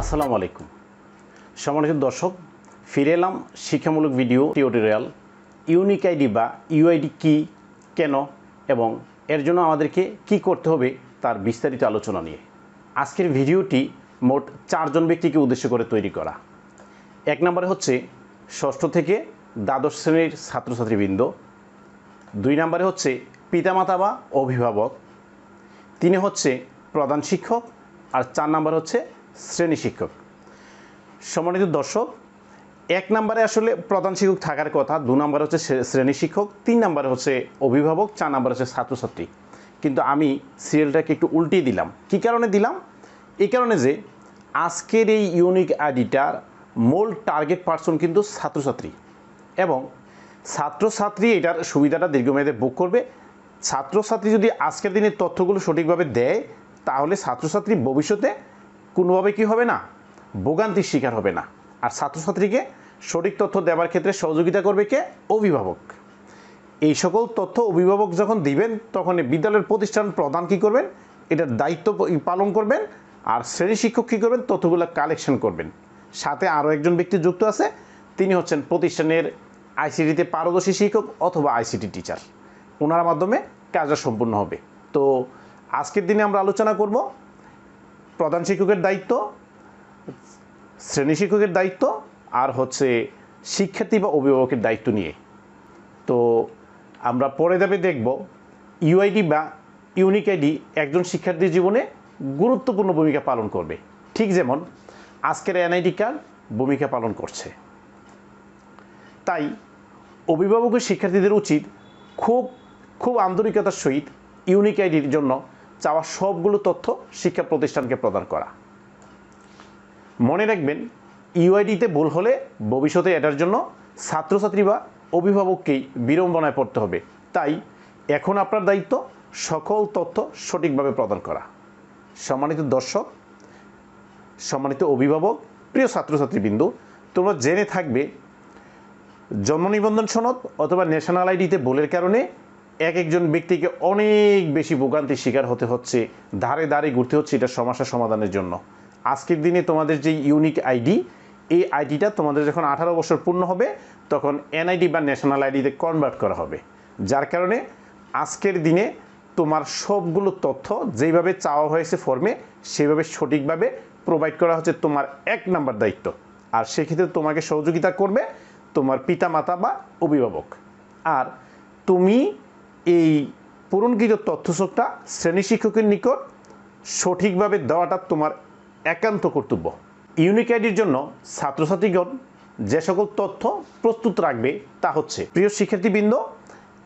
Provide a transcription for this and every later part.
আসসালামু আলাইকুম। সম্মানিত দর্শক, ফিরে এলাম শিক্ষামূলক ভিডিও টিউটোরিয়াল, ইউনিক আইডি বা ইউআইডি কি, কেন এবং এর জন্য আমাদেরকে কি করতে হবে তার বিস্তারিত আলোচনা নিয়ে। আজকের ভিডিওটি মোট চারজন ব্যক্তিকে উদ্দেশ্য করে তৈরি করা। এক নম্বরে হচ্ছে ষষ্ঠ থেকে দ্বাদশ শ্রেণির ছাত্রছাত্রীবৃন্দ। দুই নম্বরে হচ্ছে পিতামাতা বা অভিভাবক। তিনে হচ্ছে প্রধান শিক্ষক। আর চার নাম্বার হচ্ছে শ্রেণি শিক্ষক। সম্মানিত দর্শক, এক নম্বরে আসলে প্রধান শিক্ষক থাকার কথা, দু নম্বরে হচ্ছে শ্রে- শ্রেণি শিক্ষক, তিন নম্বরে হচ্ছে অভিভাবক, চার নম্বরে হচ্ছে ছাত্রছাত্রী। কিন্তু আমি সিরিয়ালটাকে একটু উল্টিয়ে দিলাম। কি কারণে দিলাম? এই কারণে যে আজকের এই ইউনিক আইডিটার মূল টার্গেট পার্সন কিন্তু ছাত্রছাত্রী। এবং ছাত্রছাত্রী এটার সুবিধাটা দীর্ঘমেয়াদে বুক করবে। ছাত্রছাত্রী যদি আজকের দিনের তথ্যগুলো সঠিকভাবে দেয়, তাহলে ছাত্রছাত্রী ভবিষ্যতে কোনোভাবে কি হবে না? ভোগান্তির শিকার হবে না। আর ছাত্রছাত্রীকে সঠিক তথ্য দেওয়ার ক্ষেত্রে সহযোগিতা করবে কে? অভিভাবক। এই সকল তথ্য অভিভাবক যখন দিবেন, তখন বিদ্যালয়ের প্রতিষ্ঠান প্রধান কী করবেন? এটার দায়িত্ব পালন করবেন। আর শ্রেণি শিক্ষক কী করবেন? তথ্যগুলো কালেকশন করবেন। সাথে আরও একজন ব্যক্তি যুক্ত আছে। তিনি হচ্ছেন প্রতিষ্ঠানের আইসিটিতে পারদর্শী শিক্ষক অথবা আইসিটি টিচার ওনার মাধ্যমে কাজটা সম্পূর্ণ হবে। তো আজকের দিনে আমরা আলোচনা করব প্রধান শিক্ষকের দায়িত্ব, শ্রেণি শিক্ষকের দায়িত্ব, আর হচ্ছে শিক্ষার্থী বা অভিভাবকের দায়িত্ব নিয়ে। তো আমরা পরে যাবে দেখব ইউআইডি বা ইউনিক আইডি একজন শিক্ষার্থীর জীবনে গুরুত্বপূর্ণ ভূমিকা পালন করবে। ঠিক যেমন আজকের এনআইডি কার্ড ভূমিকা পালন করছে। তাই অভিভাবক শিক্ষার্থীদের উচিত খুব খুব আন্তরিকতার সহিত ইউনিক আইডির জন্য চাওয়া সবগুলো তথ্য শিক্ষা প্রতিষ্ঠানকে প্রদান করা। মনে রাখবেন, ইউআইডিতে ভুল হলে ভবিষ্যতে এটার জন্য ছাত্রছাত্রী বা অভিভাবককেই বিড়ম্বনায় পড়তে হবে। তাই এখন আপনার দায়িত্ব সকল তথ্য সঠিকভাবে প্রদান করা। সম্মানিত দর্শক, সম্মানিত অভিভাবক, প্রিয় ছাত্রছাত্রীবৃন্দু, তোমরা জেনে থাকবে, জন্ম নিবন্ধন সনদ অথবা ন্যাশনাল আইডিতে ভুলের কারণে এক একজন ব্যক্তিকে অনেক বেশি ভোগান্তির শিকার হতে হচ্ছে, ধারে ধারে ঘুরতে হচ্ছে এটা সমস্যা সমাধানের জন্য। আজকের দিনে তোমাদের যে ইউনিক আইডি এই আইডিটা তোমাদের যখন আঠারো বছর পূর্ণ হবে, তখন এনআইডি বা ন্যাশনাল আইডিতে কনভার্ট করা হবে। যার কারণে আজকের দিনে তোমার সবগুলো তথ্য যেইভাবে চাওয়া হয়েছে ফর্মে সেইভাবে সঠিকভাবে প্রোভাইড করা হচ্ছে তোমার এক নাম্বার দায়িত্ব। আর সেক্ষেত্রে তোমাকে সহযোগিতা করবে তোমার পিতামাতা বা অভিভাবক। আর তুমি এই পূরণকৃত তথ্যসবটা শ্রেণি শিক্ষকের নিকট সঠিকভাবে দেওয়াটা তোমার একান্ত কর্তব্য। ইউনিক আইডির জন্য ছাত্রছাত্রীগণ যে সকল তথ্য প্রস্তুত রাখবে তা হচ্ছে, প্রিয় শিক্ষার্থীবৃন্দ,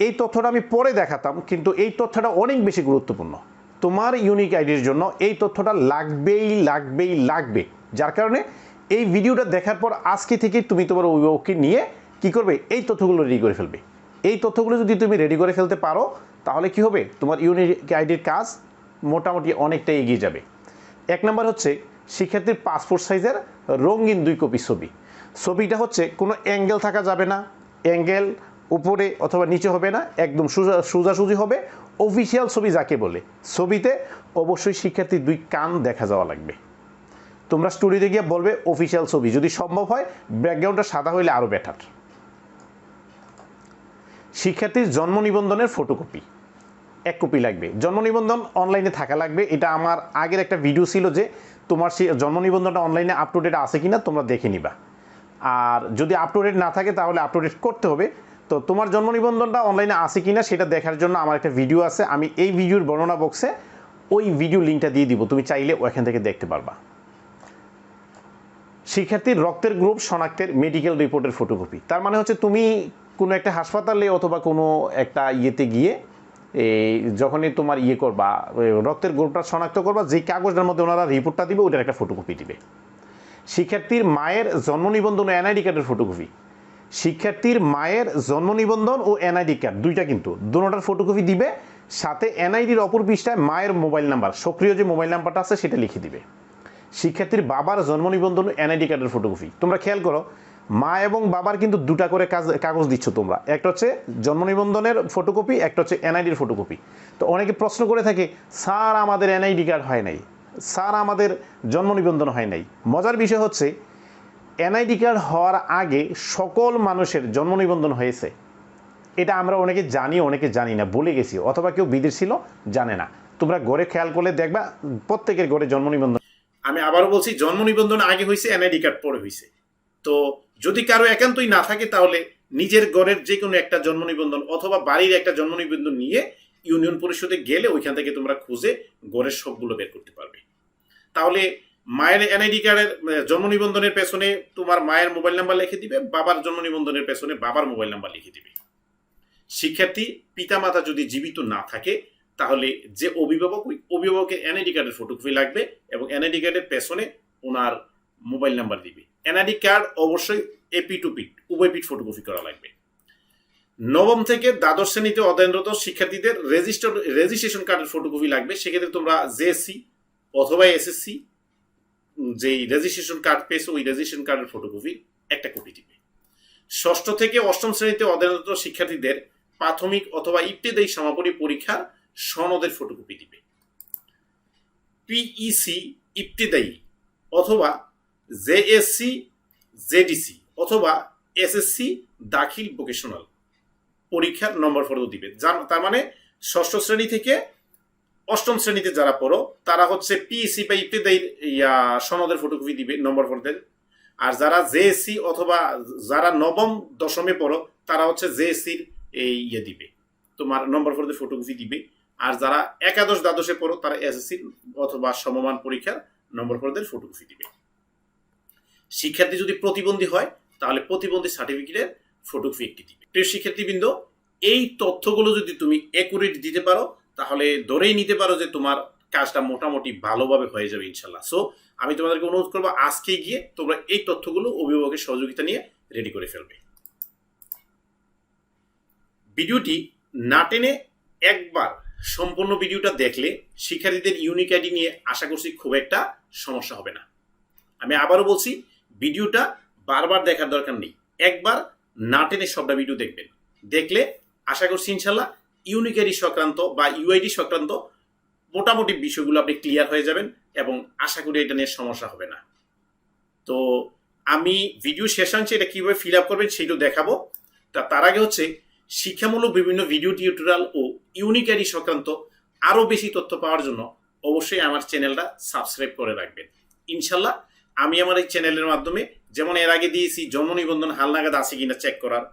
এই তথ্যটা আমি পরে দেখাতাম, কিন্তু এই তথ্যটা অনেক বেশি গুরুত্বপূর্ণ। তোমার ইউনিক আইডির জন্য এই তথ্যটা লাগবেই লাগবেই, লাগবে। যার কারণে এই ভিডিওটা দেখার পর আজকে থেকে তুমি তোমার অভিভাবককে নিয়ে কি করবে? এই তথ্যগুলো রেডি করে ফেলবে। এই তথ্যগুলো যদি তুমি রেডি করে ফেলতে পারো, তাহলে কি হবে? তোমার ইউনিক আইডির কাজ মোটামুটি অনেকটাই এগিয়ে যাবে। এক নম্বর হচ্ছে শিক্ষার্থীর পাসপোর্ট সাইজের রঙিন দুই কপি ছবি। ছবিটা হচ্ছে কোনো অ্যাঙ্গেল থাকা যাবে না। অ্যাঙ্গেল উপরে অথবা নিচে হবে না, একদম সোজা, সোজাসুজি হবে। অফিসিয়াল ছবি যাকে বলে। ছবিতে অবশ্যই শিক্ষার্থীর দুই কান দেখা যাওয়া লাগবে। তোমরা স্টুডিওতে গিয়ে বলবে অফিসিয়াল ছবি। যদি সম্ভব হয় ব্যাকগ্রাউন্ডটা সাদা হইলে আরও বেটার শিক্ষার্থীর জন্ম নিবন্ধনের ফটোকপি এক কপি লাগবে। জন্ম নিবন্ধন অনলাইনে থাকা লাগবে। এটা আমার আগের একটা ভিডিও ছিল যে তোমার সেই জন্ম নিবন্ধনটা অনলাইনে আপ টু ডেট আছে কি না তোমরা দেখে নিবা। আর যদি আপ টু ডেট না থাকে তাহলে আপ টু ডেট করতে হবে। তো তোমার জন্ম নিবন্ধনটা অনলাইনে আছে কি না সেটা দেখার জন্য আমার একটা ভিডিও আছে। আমি এই ভিডিওর বর্ণনা বক্সে ওই ভিডিও লিঙ্কটা দিয়ে দিব। তুমি চাইলে ওখান থেকে দেখতে পারবা। শিক্ষার্থীর রক্তের গ্রুপ শনাক্তের মেডিকেল রিপোর্টের ফটোকপি তার মানে হচ্ছে তুমি কোনো একটা হাসপাতালে অথবা কোনো একটা ইয়েতে গিয়ে, এই যখনই তোমার ইয়ে করবা রক্তের গ্রুপটা শনাক্ত করবা যেই কাগজটার মধ্যে ওনারা রিপোর্টটা দিবে, ওটার একটা ফটোকপি দিবে। শিক্ষার্থীর মায়ের জন্ম নিবন্ধন ও এনআইডি কার্ডের ফটোকপি শিক্ষার্থীর মায়ের জন্ম নিবন্ধন ও এনআইডি কার্ড দুইটা কিন্তু। দুটোটার ফটোকপি দিবে, সাথে এনআইডির অপর পৃষ্ঠায় মায়ের মোবাইল নাম্বার সক্রিয় যে মোবাইল নাম্বারটা আছে, সেটা লিখে দিবে। শিক্ষার্থীর বাবার জন্ম নিবন্ধন এনআইডি কার্ডের ফটোকপি তোমরা খেয়াল করো মা এবং বাবার কিন্তু দুটা করে কাজ, কাগজ দিচ্ছ তোমরা। একটা হচ্ছে জন্ম নিবন্ধনের ফটোকপি একটা হচ্ছে এনআইডির ফটোকপি তো অনেকে প্রশ্ন করে থাকে, স্যার আমাদের এনআইডি কার্ড হয় নাই? স্যার আমাদের জন্ম নিবন্ধন হয় নাই? মজার বিষয় হচ্ছে এনআইডি কার্ড হওয়ার আগে সকল মানুষের জন্ম নিবন্ধন হয়েছে। এটা আমরা অনেকে জানি অনেকে জানি না, বলে গেছি। অথবা কেউ বিদেশ ছিল, জানে না। তোমরা গড়ে খেয়াল করলে দেখবা, প্রত্যেকের গড়ে জন্ম নিবন্ধন আমি আবারও বলছি, জন্ম নিবন্ধন আগে হয়েছে এনআইডি কার্ড পরে হয়েছে। তো যদি কারও একান্তই না থাকে, তাহলে নিজের ঘরের যে কোনো একটা জন্ম নিবন্ধন অথবা বাড়ির একটা জন্ম নিবন্ধন নিয়ে ইউনিয়ন পরিষদে গেলে ওইখান থেকে তোমরা খুঁজে ঘরের সবগুলো বের করতে পারবে। তাহলে মায়ের এনআইডি কার্ডের জন্ম নিবন্ধনের পেছনে তোমার মায়ের মোবাইল নাম্বার লিখে দিবে, বাবার জন্ম নিবন্ধনের পেছনে বাবার মোবাইল নাম্বার লিখে দিবে। শিক্ষার্থী, পিতামাতা যদি জীবিত না থাকে, তাহলে যে অভিভাবক, ওই অভিভাবকের এনআইডি কার্ডের ফটোকপি লাগবে এবং এনআইডি কার্ডের পেছনে ওনার মোবাইল নাম্বার দিবে। এনআইডি কার্ড অবশ্যই এপি টু পিট উভয় পিট ফটোকপি করা লাগবে। নবম থেকে দ্বাদশ শ্রেণীতে অধ্যয়নরত শিক্ষার্থীদের রেজিস্টার রেজিস্ট্রেশন কার্ডের ফটোকপি লাগবে। সেক্ষেত্রে তোমরা জেএসসি অথবা এসএসসি যেই রেজিস্ট্রেশন কার্ড পেয়েছ, ওই রেজিস্ট্রেশন কার্ডের ফটোকপি একটা কপি দিবে। ষষ্ঠ থেকে অষ্টম শ্রেণীতে অধ্যয়নরত শিক্ষার্থীদের প্রাথমিক অথবা ইবতেদায়ী সমাপনী পরীক্ষার সনদের ফটোকপি দিবে। পিইসি ইবতেদায়ী অথবা জেএসসি জেডিসি অথবা এসএসসি দাখিল ভোকেশনাল পরীক্ষার নম্বর ফটো দিবে। যার তার মানে ষষ্ঠ শ্রেণি থেকে অষ্টম শ্রেণীতে যারা পড়ো, তারা হচ্ছে পিইসি বা ইবতেদায়ী, ইয়া, সনদের ফটোকপি দিবে, নম্বর ফটো আর যারা জেএসসি অথবা যারা নবম, দশমে পড়ো, তারা হচ্ছে জেএসসির এই ইয়ে দিবে। তোমার নম্বর ফটোতে ফটোকপি দিবে। আর যারা একাদশ দ্বাদশে পড়ো, তারা এসএসসি অথবা সমমান পরীক্ষার নম্বর ফটোদের ফটোকপি দিবে। শিক্ষার্থী যদি প্রতিবন্ধী হয়, তাহলে প্রতিবন্ধী সার্টিফিকেটের ফটোকপি একটি দিবে। প্রিয় শিক্ষার্থীবৃন্দ, এই তথ্যগুলো যদি তুমি একুরেট দিতে পারো, তাহলে ধরেই নিতে পারো যে তোমার কাজটা মোটামুটি ভালোভাবে হয়ে যাবে ইনশাল্লাহ সো আমি তোমাদেরকে অনুরোধ করব, আজকে গিয়ে তোমরা এই তথ্যগুলো অভিভাবকের সহযোগিতা নিয়ে রেডি করে ফেলবে। ভিডিওটি না টেনে একবার সম্পূর্ণ ভিডিওটা দেখলে শিক্ষার্থীদের ইউনিক আইডি নিয়ে আশা করছি খুব একটা সমস্যা হবে না। আমি আবারও বলছি ভিডিওটা বারবার দেখার দরকার নেই। একবার না টেনে সবটা ভিডিও দেখবেন। দেখলে আশা করছি ইনশাল্লাহ ইউনিক আইডি সংক্রান্ত বা ইউআইডি সংক্রান্ত মোটামুটি বিষয়গুলো আপনি ক্লিয়ার হয়ে যাবেন এবং আশা করি এটা নিয়ে সমস্যা হবে না। তো আমি ভিডিও শেষাংশে এটা কীভাবে ফিল আপ করবেন সেটাও দেখাবো। তা তার আগে হচ্ছে শিক্ষামূলক বিভিন্ন ভিডিও টিউটোরিয়াল ও ইউনিক আইডি সংক্রান্ত আরও বেশি তথ্য পাওয়ার জন্য অবশ্যই আমার চ্যানেলটা সাবস্ক্রাইব করে রাখবেন। ইনশাল্লাহ আমি আমার এই চ্যানেলের মাধ্যমে যেমন এর আগে দিয়েছি জন্ম নিবন্ধন হালনাগাদ আছে কিনা চেক করার,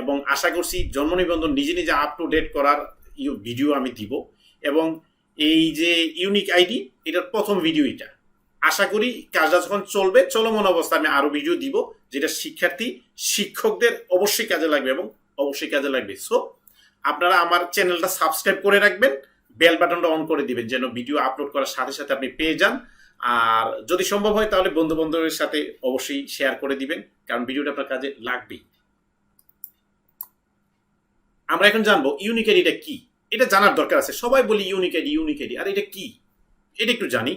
এবং আশা করছি জন্ম নিবন্ধন নিজে নিজে আপ টু ডেট করার ভিডিও আমি দিব, এবং এই যে ইউনিক আইডি এটার প্রথম ভিডিও এটা। আশা করি কাজটা যখন চলবে, চলমান অবস্থা আমি আরও ভিডিও দিব, যেটা শিক্ষার্থী, শিক্ষকদের অবশ্যই কাজে লাগবে এবং অবশ্যই কাজে লাগবে। সো আপনারা আমার চ্যানেলটা সাবস্ক্রাইব করে রাখবেন বেল বাটনটা অন করে দিবেন, যেন ভিডিও আপলোড করার সাথে সাথে আপনি পেয়ে যান। আর যদি সম্ভব হয়, তাহলে বন্ধু বান্ধবের সাথে অবশ্যই শেয়ার করে দিবেন, কারণ ভিডিওটা আপনার কাজে লাগবেই। আমরা এখন জানব ইউনিক আইডিটা কি? এটা জানার দরকার আছে। সবাই বলি ইউনিক আইডি ইউনিক আইডি আর এটা কি? এটা একটু জানি।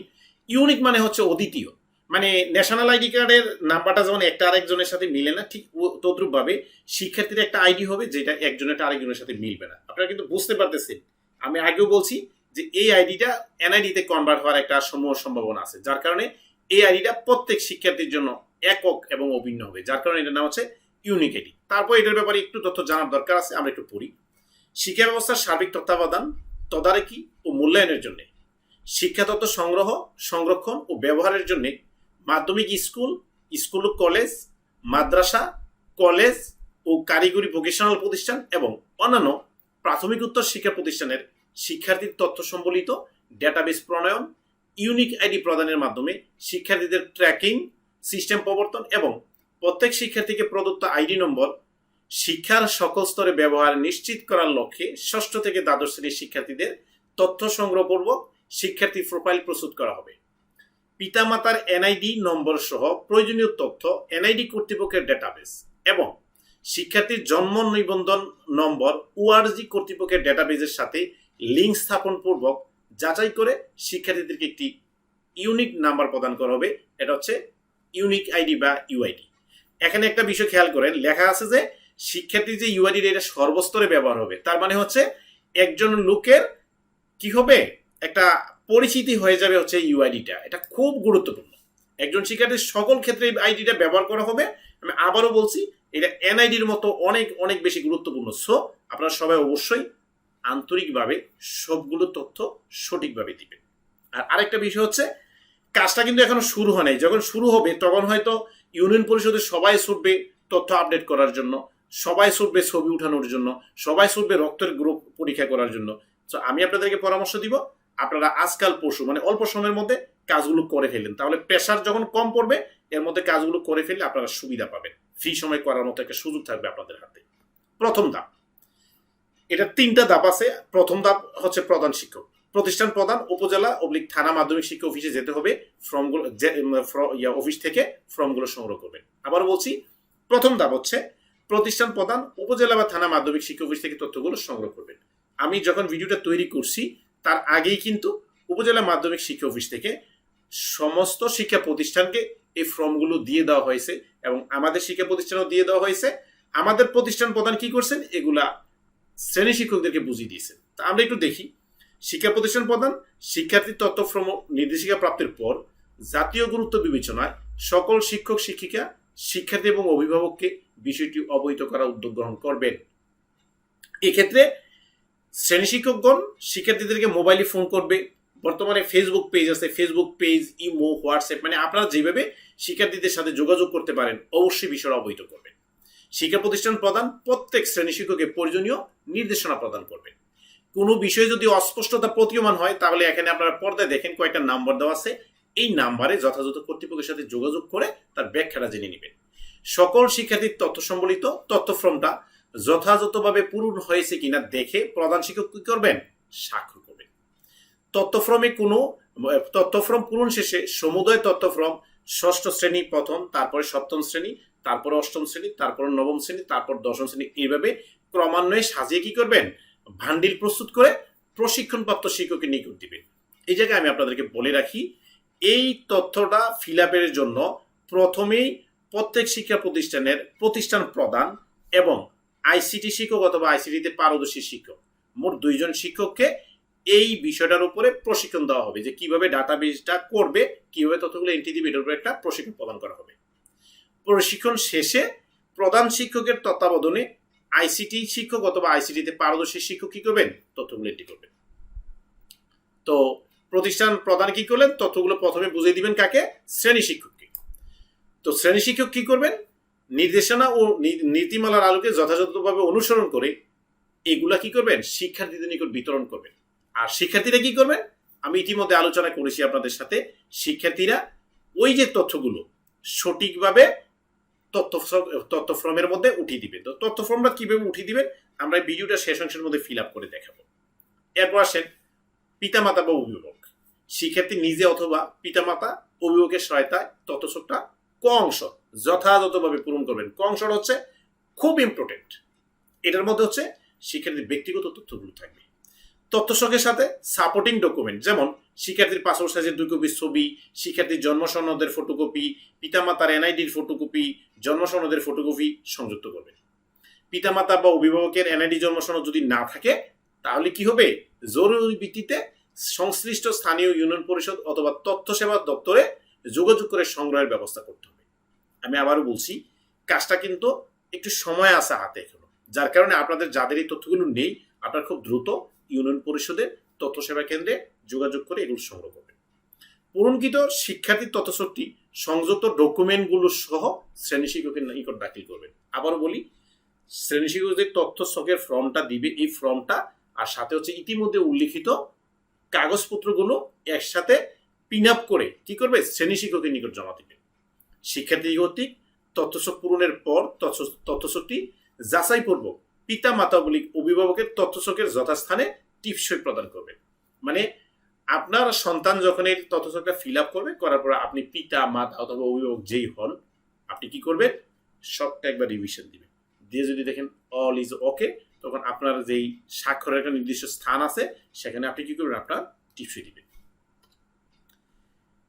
ইউনিক মানে হচ্ছে অদ্বিতীয়। মানে ন্যাশনাল আইডি কার্ডের নাম্বারটা যেমন একটা আরেকজনের সাথে মিলে না, ঠিক তদ্রুপ ভাবে শিক্ষার্থীর একটা আইডি হবে, যেটা একজনের আরেকজনের সাথে মিলবে না। আপনারা কিন্তু বুঝতে পারতেছেন। আমি আগেও বলছি যে এই আইডিটা এনআইডিতে কনভার্ট হওয়ার একটা সমূহ সম্ভাবনা আছে। যার কারণে এই আইডিটা প্রত্যেক শিক্ষার্থীর জন্য একক এবং অভিন্ন হবে। যার কারণে এটার নাম হচ্ছে ইউনিক আইডি তারপর এটার ব্যাপারে একটু তথ্য জানার দরকার আছে, আমরা একটু পড়ি। শিক্ষা ব্যবস্থার সার্বিক তত্ত্বাবধান, তদারকি ও মূল্যায়নের জন্য। শিক্ষা তত্ত্ব সংগ্রহ, সংরক্ষণ ও ব্যবহারের জন্য মাধ্যমিক স্কুল স্কুল ও কলেজ, মাদ্রাসা, কলেজ ও কারিগরি ভোকেশনাল প্রতিষ্ঠান এবং অন্যান্য প্রাথমিক উত্তর শিক্ষা প্রতিষ্ঠানের শিক্ষার্থীর তথ্য সম্বলিত ডেটাবেস প্রণয়ন ইউনিক আইডি প্রদানের মাধ্যমে শিক্ষার্থীদের ট্র্যাকিং সিস্টেম প্রবর্তন এবং প্রত্যেক শিক্ষার্থীকে প্রদত্ত আইডি নম্বর শিক্ষার সকল স্তরে ব্যবহার নিশ্চিত করার লক্ষ্যে ষষ্ঠ থেকে দ্বাদশ শ্রেণির শিক্ষার্থীদের তথ্য সংগ্রহপূর্বক শিক্ষার্থী প্রোফাইল প্রস্তুত করা হবে। পিতামাতার এনআইডি নম্বর সহ প্রয়োজনীয় তথ্য এনআইডি কর্তৃপক্ষের ডেটাবেস এবং শিক্ষার্থীর জন্ম নিবন্ধন নম্বর ওআরজি কর্তৃপক্ষের ডেটাবেজের সাথে লিঙ্ক স্থাপন পূর্বক যাচাই করে শিক্ষার্থীদেরকে একটি ইউনিক নাম্বার প্রদান করা হবে। এটা হচ্ছে ইউনিক আইডি বা ইউআইডি। এখানে একটা বিষয় খেয়াল করেন, লেখা আছে যে শিক্ষার্থীর যে ইউআইডি এটা সর্বস্তরে ব্যবহার হবে। তার মানে হচ্ছে একজন লোকের কি হবে? একটা পরিচিতি হয়ে যাবে হচ্ছে ইউআইডিটা এটা খুব গুরুত্বপূর্ণ। একজন শিক্ষার্থীর সকল ক্ষেত্রে আইডিটা ব্যবহার করা হবে। আমি আবারও বলছি, এটা এনআইডির মতো অনেক অনেক বেশি গুরুত্বপূর্ণ। সো, আপনারা সবাই অবশ্যই আন্তরিকভাবে সবগুলো তথ্য সঠিকভাবে দিবেন আর আরেকটা বিষয় হচ্ছে, কাজটা কিন্তু এখনও শুরু হয় নাই। যখন শুরু হবে, তখন হয়তো ইউনিয়ন পরিষদের সবাই ছুটবে তথ্য আপডেট করার জন্য, সবাই ছুটবে ছবি উঠানোর জন্য, সবাই ছুটবে রক্তের গ্রুপ পরীক্ষা করার জন্য। তো আমি আপনাদেরকে পরামর্শ দিব, আপনারা আজকাল পশু মানে অল্প সময়ের মধ্যে কাজগুলো করে ফেলেন। তাহলে প্রেশার যখন কম পড়বে, এর মধ্যে কাজগুলো করে ফেললে আপনারা সুবিধা পাবেন। ফ্রি সময় করার মতো একটা সুযোগ থাকবে আপনাদের হাতে। প্রথম ধাপ এটা তিনটা ধাপ আছে। প্রথম ধাপ হচ্ছে প্রধান শিক্ষক। প্রতিষ্ঠান প্রধান, উপজেলা, অবলিক থানা মাধ্যমিক শিক্ষা অফিসে যেতে হবে। ফর্মগুলো অফিস থেকে ফর্মগুলো সংগ্রহ করবেন। আবার বলছি, প্রথম ধাপ হচ্ছে প্রতিষ্ঠান প্রধান, উপজেলা বা থানা মাধ্যমিক শিক্ষা অফিস থেকে তথ্যগুলো সংগ্রহ করবেন। আমি যখন ভিডিওটা তৈরি করছি, তার আগেই কিন্তু উপজেলা মাধ্যমিক শিক্ষা অফিস থেকে সমস্ত শিক্ষা প্রতিষ্ঠানকে এই ফর্মগুলো দিয়ে দেওয়া হয়েছে এবং আমাদের শিক্ষা প্রতিষ্ঠানও দিয়ে দেওয়া হয়েছে। আমাদের প্রতিষ্ঠান প্রধান কি করছেন? এগুলা শ্রেণি শিক্ষকদেরকে বুঝিয়ে দিয়েছে। তা আমরা একটু দেখি। শিক্ষা প্রতিষ্ঠান প্রধান শিক্ষার্থীর তথ্য ফর্ম নির্দেশিকা প্রাপ্তির পর জাতীয় গুরুত্ব বিবেচনায় সকল শিক্ষক, শিক্ষিকা, শিক্ষার্থী এবং অভিভাবককে বিষয়টি অবহিত করার উদ্যোগ গ্রহণ করবেন। এক্ষেত্রে শ্রেণি শিক্ষকগণ শিক্ষার্থীদেরকে মোবাইলে ফোন করবে। বর্তমানে ফেসবুক পেজ আছে। ফেসবুক পেজ ইমো হোয়াটসঅ্যাপ মানে আপনারা যেভাবে শিক্ষার্থীদের সাথে যোগাযোগ করতে পারেন, অবশ্যই বিষয়টা অবহিত করবেন। শিক্ষা প্রতিষ্ঠান প্রদান প্রত্যেক শ্রেণি শিক্ষকের প্রয়োজনীয় নির্দেশনা প্রদান করবেন কোনো বিষয়ে যদি অস্পষ্টতা প্রতীয়মান হয়, তাহলে এখানে আপনারা পর্দায় দেখেন কয়েকটা নাম্বার দেওয়া আছে। এই নাম্বারে যথাযথ কর্তৃপক্ষের সাথে যোগাযোগ করে তার ব্যাখ্যাটা জেনে নেবেন। সকল শিক্ষার্থীর তথ্য সম্বলিত তথ্য ফর্মটা যথাযথভাবে পূরণ হয়েছে কিনা দেখে প্রধান শিক্ষক কি করবেন? স্বাক্ষর করবেন। তথ্য ফর্মে কোনো, তথ্য ফর্ম পূরণ শেষে সমুদয় তথ্য ফর্ম ষষ্ঠ শ্রেণি প্রথম, তারপরে সপ্তম শ্রেণি, তারপরে অষ্টম শ্রেণি, তারপরে নবম শ্রেণি, তারপর দশম শ্রেণি। এইভাবে ক্রমান্বয়ে সাজিয়ে কি করবেন? ভান্ডিল প্রস্তুত করে প্রশিক্ষণপ্রাপ্ত শিক্ষকের নিকট দিবেন। এই জায়গায় আমি আপনাদেরকে বলে রাখি, এই তথ্যটা ফিল আপের জন্য প্রথমেই প্রত্যেক শিক্ষা প্রতিষ্ঠানের প্রতিষ্ঠান প্রদান এবং আইসিটি শিক্ষক অথবা আইসিটিতে পারদর্শী শিক্ষক, মোট দুইজন শিক্ষককে এই বিষয়টার উপরে প্রশিক্ষণ দেওয়া হবে যে কীভাবে ডাটাবেসটা করবে, কীভাবে তথ্যগুলো এন্ট্রি দিবে, এটার উপরে একটা প্রশিক্ষণ প্রদান করা হবে। প্রশিক্ষণ শেষে প্রধান শিক্ষকের তত্ত্বাবধানে আইসিটি শিক্ষক অথবা আইসিটিতে পারদর্শী শিক্ষক কি করবেন? তথ্যগুলো এন্ট্রি করবেন। তো প্রতিষ্ঠান প্রধান কি করলেন? তথ্যগুলো প্রথমে বুঝিয়ে দিবেন কাকে? শ্রেণি শিক্ষককে। তো শ্রেণি শিক্ষক কি করবেন? নির্দেশনা ও নীতিমালার আলোকে যথাযথভাবে অনুসরণ করে এগুলা কি করবেন? শিক্ষার্থীদের নিকট বিতরণ করবেন। আর শিক্ষার্থীরা কি করবেন? আমি ইতিমধ্যে আলোচনা করেছি আপনাদের সাথে। শিক্ষার্থীরা ওই যে তথ্যগুলো সঠিকভাবে তথ্য তথ্য ফর্মের মধ্যে উঠিয়ে দিবেন। তো তথ্য ফর্মটা কীভাবে উঠিয়ে দিবেন? আমরা ভিডিওটা শেষ অংশের মধ্যে ফিল আপ করে দেখাবো। এরপর আসেন পিতামাতা বা অভিভাবক। শিক্ষার্থী নিজে অথবা পিতামাতা, অভিভাবকের সহায়তায় তথ্যসবটা ক অংশ যথাযথভাবে পূরণ করবেন। ক অংশটা হচ্ছে খুব ইম্পর্টেন্ট এটার মধ্যে হচ্ছে শিক্ষার্থীর ব্যক্তিগত তথ্যগুলো থাকবে। তথ্যসকের সাথে সাপোর্টিং ডকুমেন্ট যেমন শিক্ষার্থীর পাসপোর্ট সাইজের দুই কপি ছবি, শিক্ষার্থীর জন্ম সনদের ফটোকপি পিতামাতার এনআইডির ফটোকপি জন্ম সনদের ফটোকপি সংযুক্ত করবে। পিতামাতা বা অভিভাবকের এনআইডি জন্ম সনদ যদি না থাকে, তাহলে কি হবে? জরুরি ভিত্তিতে সংশ্লিষ্ট স্থানীয় ইউনিয়ন পরিষদ অথবা তথ্য সেবা দপ্তরে যোগাযোগ করে সংগ্রহের ব্যবস্থা করতে হবে। আমি আবারও বলছি, কাজটা কিন্তু একটু সময় আছে হাতে এখনও। যার কারণে আপনাদের যাদের এই তথ্যগুলো নেই, আপনার খুব দ্রুত ইউনিয়ন পরিষদের তথ্য সেবা কেন্দ্রে যোগাযোগ করে এগুলো সংগ্রহ করবে। পূরণকৃত শিক্ষার্থীর তথ্যশক্তি সংযুক্ত ডকুমেন্টগুলো সহ শ্রেণি শিক্ষকের নিকট দাখিল করবেন। আবারও বলি, শ্রেণি শিক্ষকদের তথ্য শখের ফর্মটা দিবে, এই ফর্মটা আর সাথে হচ্ছে ইতিমধ্যে উল্লিখিত কাগজপত্রগুলো একসাথে পিন আপ করে কি করবে? শ্রেণি শিক্ষকের নিকট জমা দিবে। শিক্ষার্থী কর্তৃক তথ্যশোক পূরণের পর তথ্য- তথ্যশোকটি যাচাই পূর্বক পিতা মাতা বলি অভিভাবকের তথ্যশোকের যথাস্থানে টিপসই প্রদান করবে। মানে আপনার সন্তান যখন এই তথ্যশোকটা ফিল আপ করবে, করার পর আপনি পিতা, মাতা অথবা অভিভাবক যেই হন, আপনি কি করবেন? সবটা একবার রিভিশন দিবেন। দিয়ে যদি দেখেন অল ইজ ওকে তখন আপনার যেই স্বাক্ষরের একটা নির্দিষ্ট স্থান আছে, সেখানে আপনি কি করবেন? আপনার টিপসই দিবেন।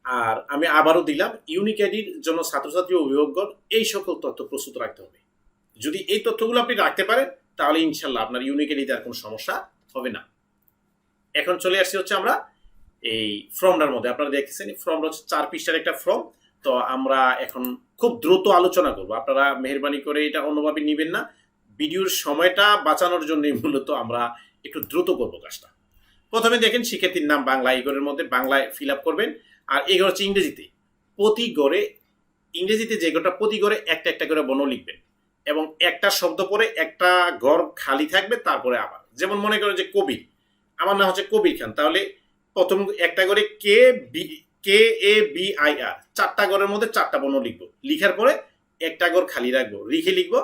আর আমি আবারও দিলাম ইউনিক আইডির জন্য ছাত্রছাত্রী অভিভাবকগণ এই সকল তথ্য প্রস্তুত রাখতে হবে। যদি এই তথ্যগুলো আপনি রাখতে পারেন তাহলে ইনশাল্লাহ আপনার ইউনিক আইডিতে আর কোনো সমস্যা হবে না। এখন চলে আসছি হচ্ছে আমরা এই ফর্মটার মধ্যে। আপনারা দেখতেছেন ফর্মটা হচ্ছে চার পৃষ্ঠার একটা ফর্ম তো আমরা এখন খুব দ্রুত আলোচনা করব। আপনারা মেহরবানি করে এটা অন্যভাবে নেবেন না। ভিডিওর সময়টা বাঁচানোর জন্যই মূলত আমরা একটু দ্রুত করব কাজটা। প্রথমে দেখেন শিক্ষার্থীর নাম বাংলা, এই ঘরের মধ্যে বাংলায় ফিল আপ করবেন। আর এই ঘর হচ্ছে ইংরেজিতে। প্রতি গড়ে ইংরেজিতে যে ঘরটা প্রতি গড়ে একটা একটা করে বর্ণ লিখবেন। এবং একটা শব্দ পরে একটা ঘর খালি থাকবে, তারপরে আবার। যেমন মনে করেন যে কবির আমার নাম হচ্ছে কবির খান। তাহলে প্রথম একটা করে K B K A B I R চারটা ঘরের মধ্যে চারটা বর্ণ লিখব। লিখার পরে একটা ঘর খালি রাখব। লিখে লিখব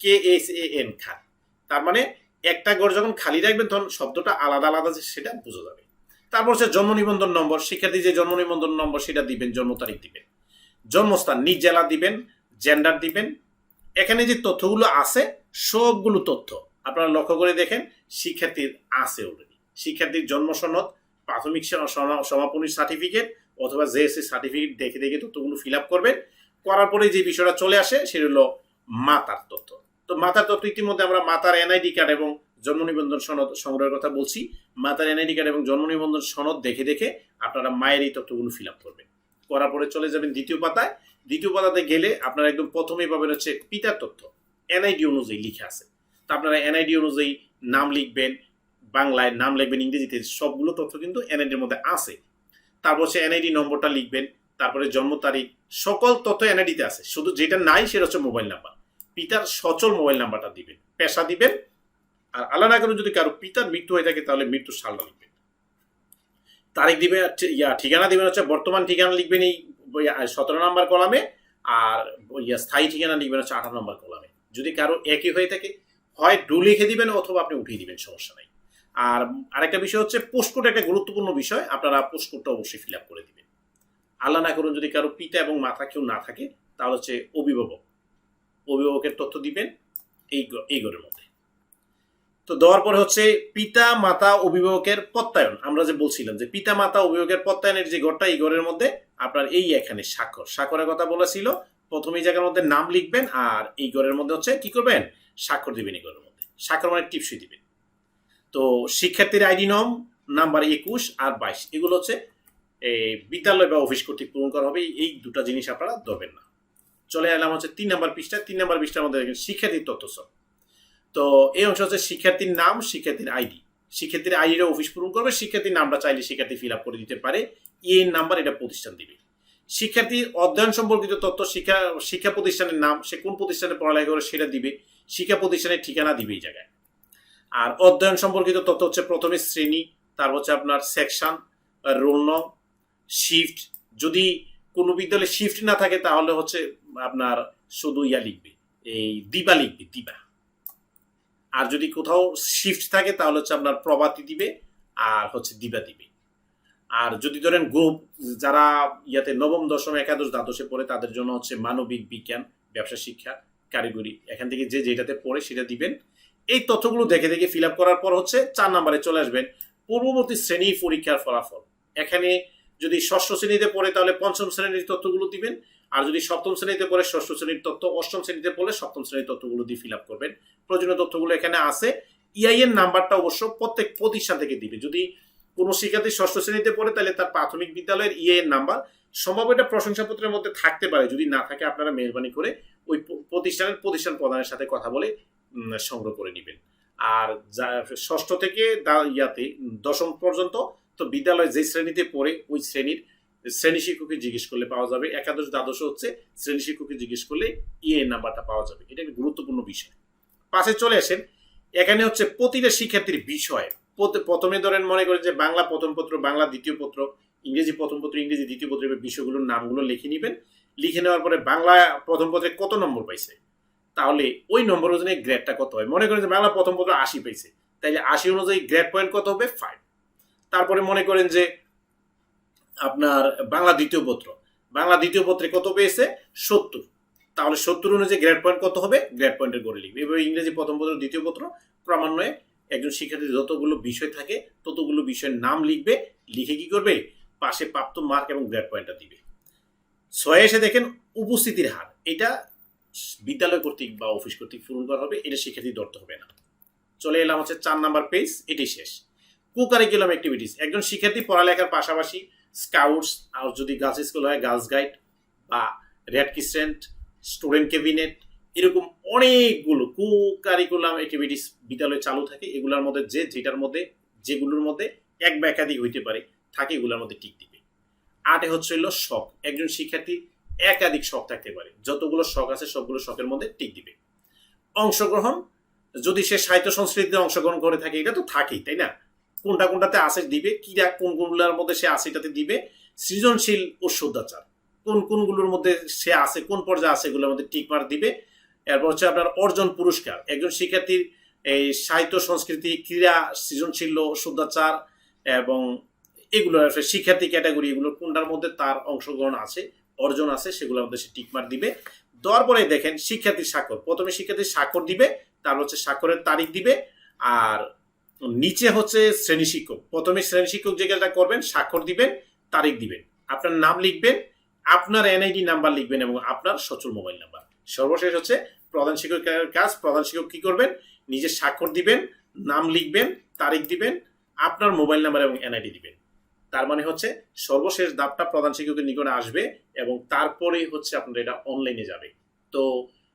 কে এস এ এন খান। তার মানে একটা ঘর যখন খালি রাখবেন, তখন শব্দটা আলাদা আলাদা সেটা বোঝা যাবে। তারপর হচ্ছে জন্ম নিবন্ধন নম্বর। শিক্ষার্থী যে জন্ম নিবন্ধন নম্বর, সেটা দিবেন, জন্ম তারিখ দিবেন। জন্মস্থান, নিজ জেলা দিবেন জেন্ডার দিবেন এখানে যে তথ্যগুলো আছে, সবগুলো তথ্য আপনারা লক্ষ্য করে দেখেন, শিক্ষার্থীর আছে অলরেডি শিক্ষার্থীর জন্ম সনদ, প্রাথমিক সম- সম- সমাপনীর সার্টিফিকেট অথবা জেএসসি সার্টিফিকেট দেখে দেখে তথ্যগুলো ফিল আপ করবেন। করার পরে যে বিষয়টা চলে আসে, সেটা হলো মাতার তথ্য। তো মাতার তথ্য ইতিমধ্যে আমরা মাতার এনআইডি কার্ড এবং জন্ম নিবন্ধন সনদ সংগ্রহের কথা বলছি। মাতার এনআইডি কার্ড এবং জন্ম নিবন্ধন সনদ দেখে দেখে আপনারা মায়ের এই তথ্যগুলো ফিল আপ করবেন। করার পরে চলে যাবেন দ্বিতীয় পাতায়। দ্বিতীয় পাতাতে গেলে আপনারা একদম প্রথমেই পাবেন হচ্ছে পিতার তথ্য। এনআইডি অনুযায়ী লিখে আছে। তা আপনারা এনআইডি অনুযায়ী নাম লিখবেন, বাংলায় নাম লিখবেন, ইংরেজিতে সবগুলো তথ্য কিন্তু এনআইডির মধ্যে আছে। তারপর হচ্ছে এনআইডি নম্বরটা লিখবেন, তারপরে জন্ম তারিখ, সকল তথ্য এনআইডিতে আছে। শুধু যেটা নাই সেটা হচ্ছে মোবাইল নাম্বার পিতার সচল মোবাইল নাম্বারটা দিবেন, পেশা দিবেন, আর না করে যদি কারও পিতার মৃত্যু হয়ে থাকে তাহলে মৃত্যুর সালটা লিখবেন। তারিখ দিবেন ইয়া ঠিকানা দিবেন হচ্ছে, বর্তমান ঠিকানা লিখবেন এই সতেরো নম্বর কলামে আর ইয়া স্থায়ী ঠিকানা লিখবেন হচ্ছে আঠারো নম্বর কলামে। যদি কারও একই হয়ে থাকে, হয় ডু লিখে দিবেন অথবা আপনি উঠিয়ে দিবেন, সমস্যা নাই। আর আরেকটা বিষয় হচ্ছে পোস্টকোড একটা গুরুত্বপূর্ণ বিষয়, আপনারা পোস্টকোডটা অবশ্যই ফিল আপ করে দিবেন। আল্লাহ না করুন, যদি কারও পিতা এবং মাতা কেউ না থাকে, তাহলে হচ্ছে অভিভাবক। অভিভাবকের তথ্য দিবেন, এই এই ঘরের মধ্যে। তো দেওয়ার পরে হচ্ছে পিতা, মাতা, অভিভাবকের প্রত্যয়ন। আমরা যে বলছিলাম যে পিতা, মাতা, অভিভাবকের প্রত্যায়নের যে ঘরটা, এই ঘরের মধ্যে আপনার এই এখানে স্বাক্ষর। স্বাক্ষরের কথা বলেছিল প্রথমে এই জায়গার মধ্যে নাম লিখবেন আর এই ঘরের মধ্যে হচ্ছে কি করবেন? স্বাক্ষর দিবেন এই ঘরের মধ্যে। স্বাক্ষর মানে টিপসই দিবেন। তো শিক্ষার্থীর আইডি নম নাম্বার একুশ আর বাইশ। এগুলো হচ্ছে বিদ্যালয় বা অফিস কর্তৃক পূরণ করা হবে। এই দুটো জিনিস আপনারা ধরবেন না। চলে এলাম হচ্ছে তিন নাম্বার পৃষ্ঠা তিন নাম্বার পৃষ্ঠার মধ্যে শিক্ষার্থীর তথ্য সব তো এই অংশ হচ্ছে শিক্ষার্থীর নাম, শিক্ষার্থীর আইডি। শিক্ষার্থীর আইডিটা অফিস পূরণ করবে, শিক্ষার্থীর নামটা চাইলে শিক্ষার্থী ফিল আপ করে দিতে পারে। ইএন নাম্বার এটা প্রতিষ্ঠান দিবে। শিক্ষার্থীর অধ্যয়ন সম্পর্কিত তথ্য শিক্ষা শিক্ষা প্রতিষ্ঠানের নাম, সে কোন প্রতিষ্ঠানে পড়ালেখা করে সেটা দিবে। শিক্ষা প্রতিষ্ঠানের ঠিকানা দিবে এই জায়গায়। আর অধ্যয়ন সম্পর্কিত তথ্য হচ্ছে প্রথমে শ্রেণি তারপর হচ্ছে আপনার সেকশন রোল নং শিফট যদি কোনো বিদ্যালয়ে শিফট না থাকে তাহলে হচ্ছে আপনার শুধু ইয়া লিখবে, এই দিবা লিখবে, দিবা। আর যদি কোথাও শিফট থাকে, তাহলে হচ্ছে আপনার প্রভাতি দিবে আর হচ্ছে দিবা দিবে। আর যদি ধরেন গ্রুপ যারা ইয়াতে নবম, দশম, একাদশ, দ্বাদশে পড়ে, তাদের জন্য হচ্ছে মানবিক বিজ্ঞান, ব্যবসা, শিক্ষা কারিগরি এখান থেকে যে যেটাতে পড়ে সেটা দিবেন। এই তথ্যগুলো দেখে দেখে ফিল আপ করার পর হচ্ছে চার নাম্বারে চলে আসবেন, পূর্ববর্তী শ্রেণি পরীক্ষার ফলাফল। এখানে যদি ষষ্ঠ শ্রেণীতে পড়ে, তাহলে পঞ্চম শ্রেণির তথ্যগুলো দিবেন আর যদি সপ্তম শ্রেণীতে পড়ে ষষ্ঠ শ্রেণির তথ্য অষ্টম শ্রেণীতে পড়লে সপ্তম শ্রেণির তথ্যগুলো দিয়ে ফিল আপ করবেন। প্রয়োজনীয় তথ্যগুলো এখানে আছে। ইআইএন নাম্বারটা অবশ্য প্রত্যেক প্রতিষ্ঠান থেকে দিবে। যদি কোনো শিক্ষার্থী ষষ্ঠ শ্রেণীতে পড়ে, তাহলে তার প্রাথমিক বিদ্যালয়ের ইএন নাম্বার। সম্ভব এটা প্রশংসাপত্রের মধ্যে থাকতে পারে। যদি না থাকে, আপনারা মেহরবানি করে ওই প্রতিষ্ঠানের প্রতিষ্ঠান প্রধানের সাথে কথা বলে সংগ্রহ করে নেবেন। আর ষষ্ঠ থেকে ইয়াতে দশম পর্যন্ত তো বিদ্যালয় যে শ্রেণীতে পড়ে, ওই শ্রেণির শ্রেণি শিক্ষককে জিজ্ঞেস করলে পাওয়া যাবে, একাদশ, দ্বাদশ হচ্ছে শ্রেণি শিক্ষককে জিজ্ঞেস করলে ইএ নাম্বারটা পাওয়া যাবে। এটা একটা গুরুত্বপূর্ণ বিষয়। পাশে চলে আসেন, এখানে হচ্ছে প্রতিটা শিক্ষার্থীর বিষয়। প্রথমে ধরেন মনে করেন যে বাংলা প্রথম পত্র, বাংলা দ্বিতীয় পত্র, ইংরেজি প্রথম পত্র, ইংরেজি দ্বিতীয় পত্র, এবার বিষয়গুলোর নামগুলো লিখে নেবেন। লিখে নেওয়ার পরে বাংলা প্রথম পত্রে কত নম্বর পাইছে? তাহলে ওই নম্বর অনুযায়ী গ্রেডটা কত হয়? মনে করেন যে বাংলা প্রথম পত্র আশি পাইছে। তাইলে আশি অনুযায়ী গ্রেড পয়েন্ট কত হবে? ফাইভ তারপরে মনে করেন যে আপনার বাংলা দ্বিতীয় পত্র। বাংলা দ্বিতীয় পত্রে কত পেয়েছে? সত্তর। তাহলে সত্তর অনুযায়ী গ্রেড পয়েন্ট কত হবে? গ্রেড পয়েন্টের গড়ে লিখবে। এবার ইংরেজি প্রথম পত্র, দ্বিতীয় পত্র, ক্রমান্বয়ে একজন শিক্ষার্থী যতগুলো বিষয় থাকে, ততগুলো বিষয়ের নাম লিখবে, লিখে কি করবে? পাশে প্রাপ্ত মার্ক এবং গ্রেড পয়েন্টটা দিবে। ছয়ে এসে দেখেন উপস্থিতির হার। এটা বিদ্যালয় কর্তৃক বা অফিস কর্তৃক পূরণ করা হবে, এটা শিক্ষার্থী ধরতে হবে না। চলে এলাম হচ্ছে চার নাম্বার পেজ এটি শেষ। কো কারিকুলাম অ্যাক্টিভিটিস একজন শিক্ষার্থী পড়ালেখার পাশাপাশি স্কাউটস, আর যদি গার্লস স্কুল হয়, গার্লস গাইড বা রেড কিসেন্ট স্টুডেন্ট ক্যাবিনেট, এরকম অনেকগুলো কো কারিকুলাম অ্যাক্টিভিটিস বিদ্যালয়ে চালু থাকে। এগুলোর মধ্যে যে, যেটার মধ্যে, যেগুলোর মধ্যে এক বা একাধিক হইতে পারে, থাকে এগুলোর মধ্যে টিক দিবে আটে হচ্ছে হলো শখ। একজন শিক্ষার্থী একাধিক শখ থাকতে পারে। যতগুলো শখ আছে, সবগুলো শখের মধ্যে টিক দিবে অংশগ্রহণ, যদি সে সাহিত্য সংস্কৃতিতে অংশগ্রহণ করে থাকে, এটা তো থাকেই, তাই না? কোনটা কোনটাতে আসে দিবে? কিরা কোন কোনগুলোর মধ্যে সে আশিটাতে দিবে? সৃজনশীল ও শুদ্ধাচার কোন কোনগুলোর মধ্যে সে আছে কোন পর্যায়ে আছে এগুলোর মধ্যে টিক মার্ক দিবে। এরপর হচ্ছে আপনার অর্জন পুরস্কার। একজন শিক্ষার্থীর এই সাহিত্য, সংস্কৃতি, ক্রীড়া, সৃজনশীল শুদ্ধাচার এবং এগুলো শিক্ষার্থী ক্যাটাগরি, এগুলো কোনটার মধ্যে তার অংশগ্রহণ আছে, অর্জন আছে, সেগুলোর মধ্যে সে টিক টিকমার দিবে। দেওয়ার পরে দেখেন শিক্ষার্থীর স্বাক্ষর। প্রথমে শিক্ষার্থীর স্বাক্ষর দিবে, তারপর হচ্ছে স্বাক্ষরের তারিখ দিবে, আর নিচে হচ্ছে শ্রেণি শিক্ষক। প্রথমে শ্রেণি শিক্ষক যে কাজটা করবেন, স্বাক্ষর দিবেন, তারিখ দিবেন। আপনার নাম লিখবেন, আপনার এনআইডি নাম্বার লিখবেন এবং আপনার সচল মোবাইল নাম্বার সর্বশেষ হচ্ছে প্রধান শিক্ষকের কাজ, প্রধান শিক্ষক কি করবেন? নিজে স্বাক্ষর দিবেন, নাম লিখবেন, তারিখ দিবেন, আপনার মোবাইল নাম্বার এবং এনআইডি দিবেন। তার মানে হচ্ছে সর্বশেষ ধাপটা প্রধান শিক্ষকের নিকটে আসবে এবং তারপরেই হচ্ছে আপনার এটা অনলাইনে যাবে। তো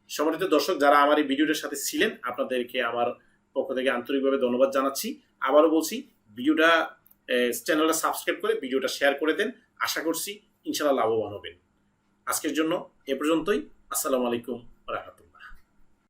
সম্মানিত দর্শক, যারা আমার এই ভিডিওটার সাথে ছিলেন, আপনাদেরকে আমার পক্ষ থেকে আন্তরিকভাবে ধন্যবাদ জানাচ্ছি। আবারও বলছি, ভিডিওটা চ্যানেলটা সাবস্ক্রাইব করে ভিডিওটা শেয়ার করে দেন। আশা করছি ইনশাল্লাহ লাভবান হবেন। আজকের জন্য এ পর্যন্তই। আসসালামু আলাইকুম